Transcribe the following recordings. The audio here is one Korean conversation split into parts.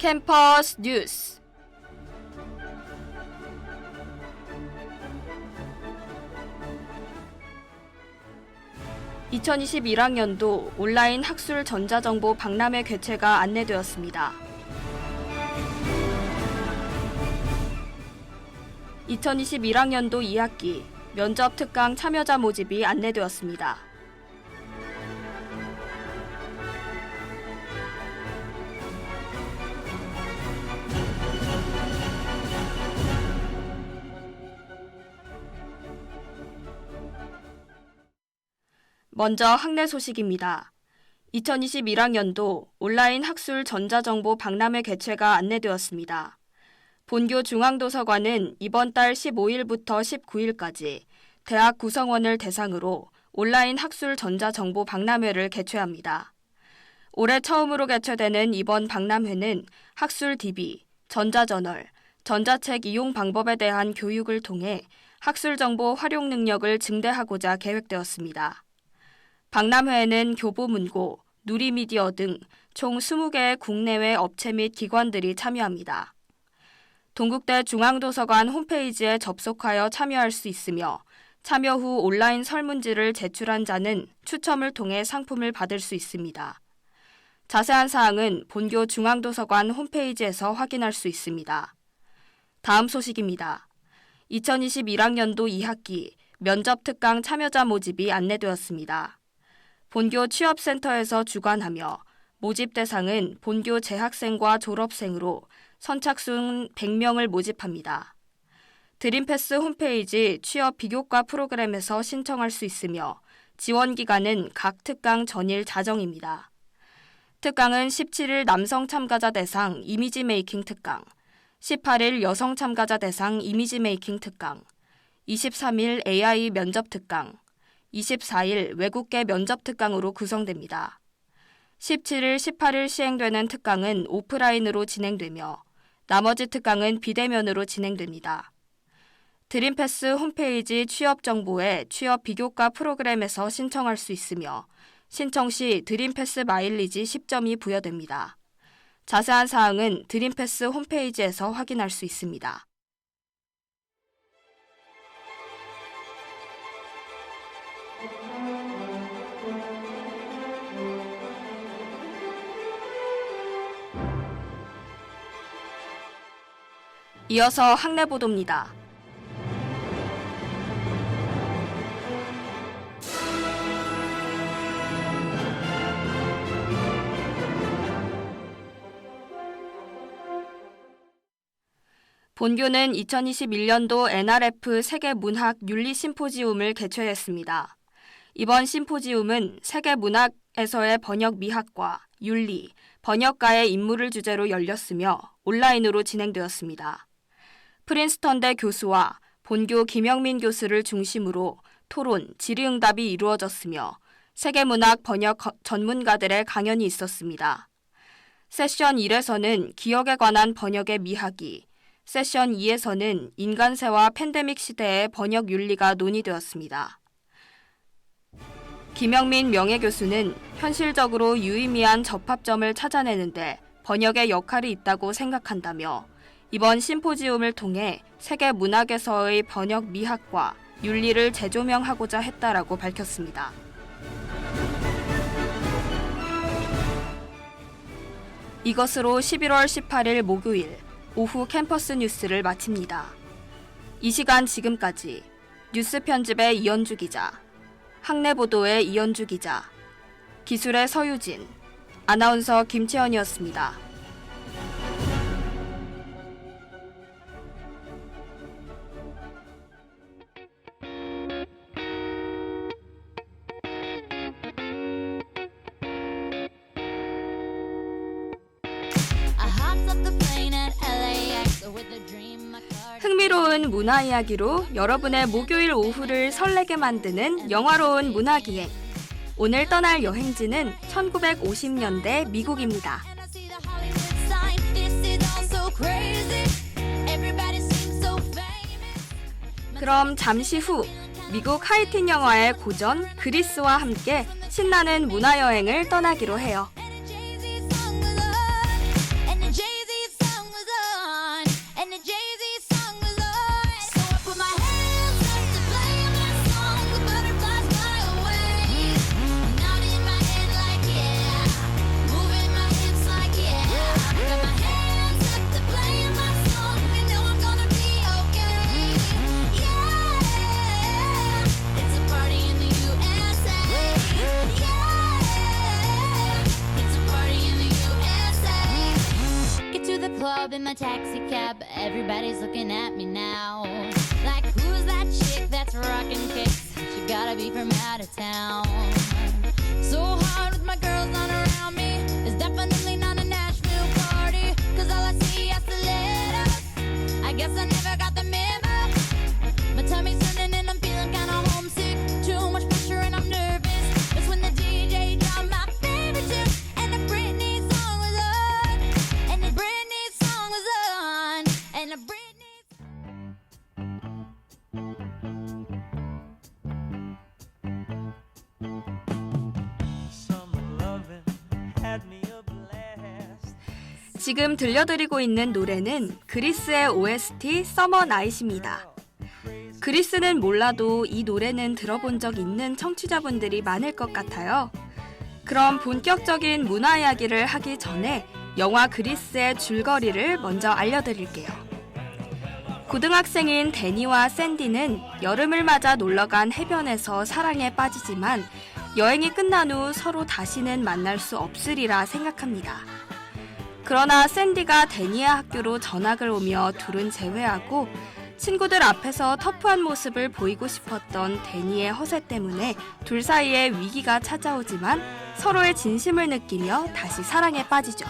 캠퍼스 뉴스 (2021학년도) 온라인 학술 전자정보 박람회 개최가 안내되었습니다. 2021학년도 2학기 면접 특강 참여자 모집이 안내되었습니다. 먼저 학내 소식입니다. 2021학년도 온라인 학술 전자정보 박람회 개최가 안내되었습니다. 본교 중앙도서관은 이번 달 15일부터 19일까지 대학 구성원을 대상으로 온라인 학술 전자정보 박람회를 개최합니다. 올해 처음으로 개최되는 이번 박람회는 학술 DB, 전자저널, 전자책 이용 방법에 대한 교육을 통해 학술 정보 활용 능력을 증대하고자 계획되었습니다. 박람회에는 교보문고, 누리미디어 등 총 20개의 국내외 업체 및 기관들이 참여합니다. 동국대 중앙도서관 홈페이지에 접속하여 참여할 수 있으며 참여 후 온라인 설문지를 제출한 자는 추첨을 통해 상품을 받을 수 있습니다. 자세한 사항은 본교 중앙도서관 홈페이지에서 확인할 수 있습니다. 다음 소식입니다. 2021학년도 2학기 면접 특강 참여자 모집이 안내되었습니다. 본교 취업센터에서 주관하며 모집 대상은 본교 재학생과 졸업생으로 선착순 100명을 모집합니다. 드림패스 홈페이지 취업 비교과 프로그램에서 신청할 수 있으며 지원 기간은 각 특강 전일 자정입니다. 특강은 17일 남성 참가자 대상 이미지 메이킹 특강, 18일 여성 참가자 대상 이미지 메이킹 특강, 23일 AI 면접 특강, 24일 외국계 면접 특강으로 구성됩니다. 17일, 18일 시행되는 특강은 오프라인으로 진행되며 나머지 특강은 비대면으로 진행됩니다. 드림패스 홈페이지 취업 정보에 취업 비교과 프로그램에서 신청할 수 있으며 신청 시 드림패스 마일리지 10점이 부여됩니다. 자세한 사항은 드림패스 홈페이지에서 확인할 수 있습니다. 이어서 학내 보도입니다. 본교는 2021년도 NRF 세계 문학 윤리 심포지움을 개최했습니다. 이번 심포지움은 세계 문학에서의 번역 미학과 윤리, 번역가의 임무를 주제로 열렸으며 온라인으로 진행되었습니다. 프린스턴대 교수와 본교 김영민 교수를 중심으로 토론, 질의응답이 이루어졌으며 세계문학 번역 전문가들의 강연이 있었습니다. 세션 1에서는 기억에 관한 번역의 미학이, 세션 2에서는 인간세와 팬데믹 시대의 번역 윤리가 논의되었습니다. 김영민 명예교수는 현실적으로 유의미한 접합점을 찾아내는데 번역의 역할이 있다고 생각한다며 이번 심포지움을 통해 세계 문학에서의 번역 미학과 윤리를 재조명하고자 했다라고 밝혔습니다. 이것으로 11월 18일 목요일 오후 캠퍼스 뉴스를 마칩니다. 이 시간 지금까지 뉴스 편집의 이현주 기자, 학내 보도의 이현주 기자, 기술의 서유진, 아나운서 김채연이었습니다. 흥미로운 문화 이야기로 여러분의 목요일 오후를 설레게 만드는 영화로운 문화기행. 오늘 떠날 여행지는 1950년대 미국입니다. 그럼 잠시 후 미국 하이틴 영화의 고전 그리스와 함께 신나는 문화 여행을 떠나기로 해요. down. So hard. 지금 들려드리고 있는 노래는 그리스의 OST 서머 나잇입니다. 그리스는 몰라도 이 노래는 들어본 적 있는 청취자분들이 많을 것 같아요. 그럼 본격적인 문화 이야기를 하기 전에 영화 그리스의 줄거리를 먼저 알려드릴게요. 고등학생인 데니와 샌디는 여름을 맞아 놀러간 해변에서 사랑에 빠지지만 여행이 끝난 후 서로 다시는 만날 수 없으리라 생각합니다. 그러나 샌디가 데니의 학교로 전학을 오며 둘은 재회하고 친구들 앞에서 터프한 모습을 보이고 싶었던 데니의 허세 때문에 둘 사이에 위기가 찾아오지만 서로의 진심을 느끼며 다시 사랑에 빠지죠.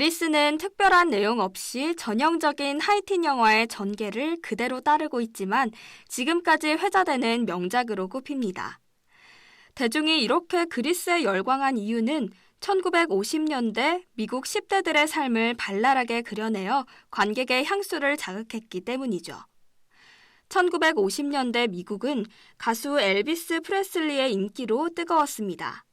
그리스는 특별한 내용 없이 전형적인 하이틴 영화의 전개를 그대로 따르고 있지만 지금까지 회자되는 명작으로 꼽힙니다. 대중이 이렇게 그리스에 열광한 이유는 1950년대 미국 10대들의 삶을 발랄하게 그려내어 관객의 향수를 자극했기 때문이죠. 1950년대 미국은 가수 엘비스 프레슬리의 인기로 뜨거웠습니다.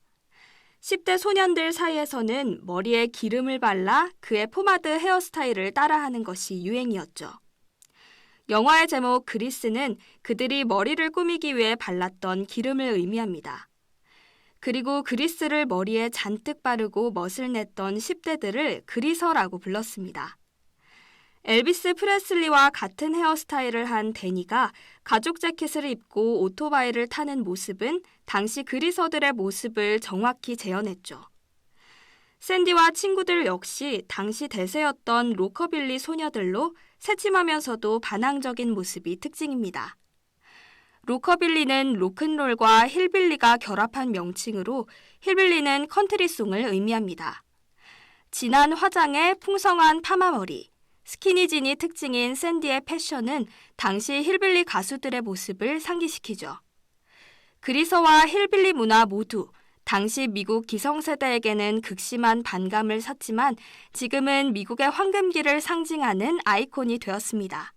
10대 소년들 사이에서는 머리에 기름을 발라 그의 포마드 헤어스타일을 따라하는 것이 유행이었죠. 영화의 제목 그리스는 그들이 머리를 꾸미기 위해 발랐던 기름을 의미합니다. 그리고 그리스를 머리에 잔뜩 바르고 멋을 냈던 10대들을 그리서라고 불렀습니다. 엘비스 프레슬리와 같은 헤어스타일을 한 데니가 가죽 재킷을 입고 오토바이를 타는 모습은 당시 그리서들의 모습을 정확히 재현했죠. 샌디와 친구들 역시 당시 대세였던 로커빌리 소녀들로 새침하면서도 반항적인 모습이 특징입니다. 로커빌리는 로큰롤과 힐빌리가 결합한 명칭으로 힐빌리는 컨트리송을 의미합니다. 진한 화장에 풍성한 파마머리, 스키니진이 특징인 샌디의 패션은 당시 힐빌리 가수들의 모습을 상기시키죠. 그리서와 힐빌리 문화 모두 당시 미국 기성세대에게는 극심한 반감을 샀지만 지금은 미국의 황금기를 상징하는 아이콘이 되었습니다.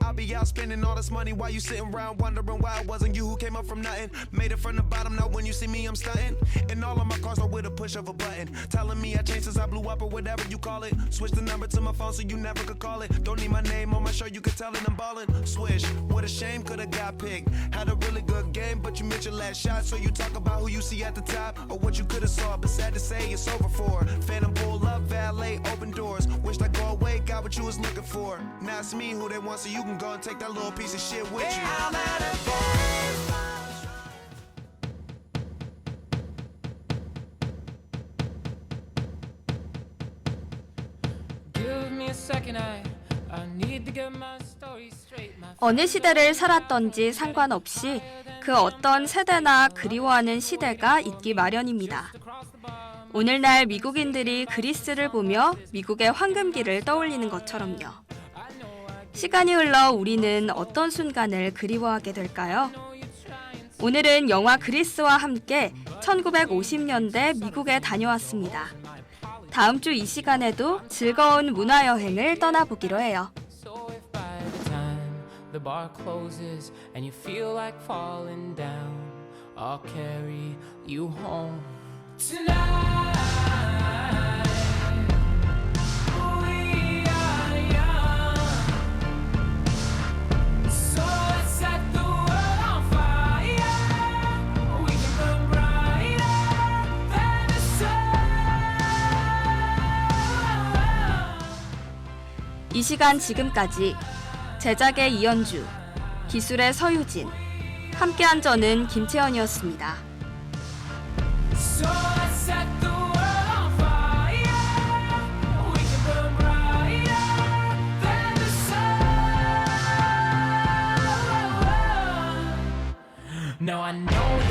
I'll be out spending all this money while you sitting around wondering why it wasn't you who came up from nothing. Made it from the bottom, now when you see me, I'm stunting. And all of my cars are with a push of a button. Telling me I changed since I blew up or whatever you call it. Switch the number to my phone so you never could call it. Don't need my name on my show, you could tell it I'm ballin'. Swish, what a shame, could've got picked. Had a really good game, but you missed your last shot. So you talk about who you see at the top or what you could've saw. But sad to say, it's over for. Phantom pull up, valet, open doors. Wished I go away, got what you was looking for. Now it's me who they want, so you can go and take that little piece of shit with you. I'm at a. Give me a second, I 어느 시대를 살았던지 상관없이 그 어떤 세대나 그리워하는 시대가 있기 마련입니다. 오늘날 미국인들이 그리스를 보며 미국의 황금기를 떠올리는 것처럼요. 시간이 흘러 우리는 어떤 순간을 그리워하게 될까요? 오늘은 영화 그리스와 함께 1950년대 미국에 다녀왔습니다. 다음 주 이 시간에도 즐거운 문화 여행을 떠나보기로 해요. 이 시간 지금까지 제작의 이현주, 기술의 서유진, 함께한 저는 김채연이었습니다. So I set the world on fire. We can burn brighter than the sun. Now I know.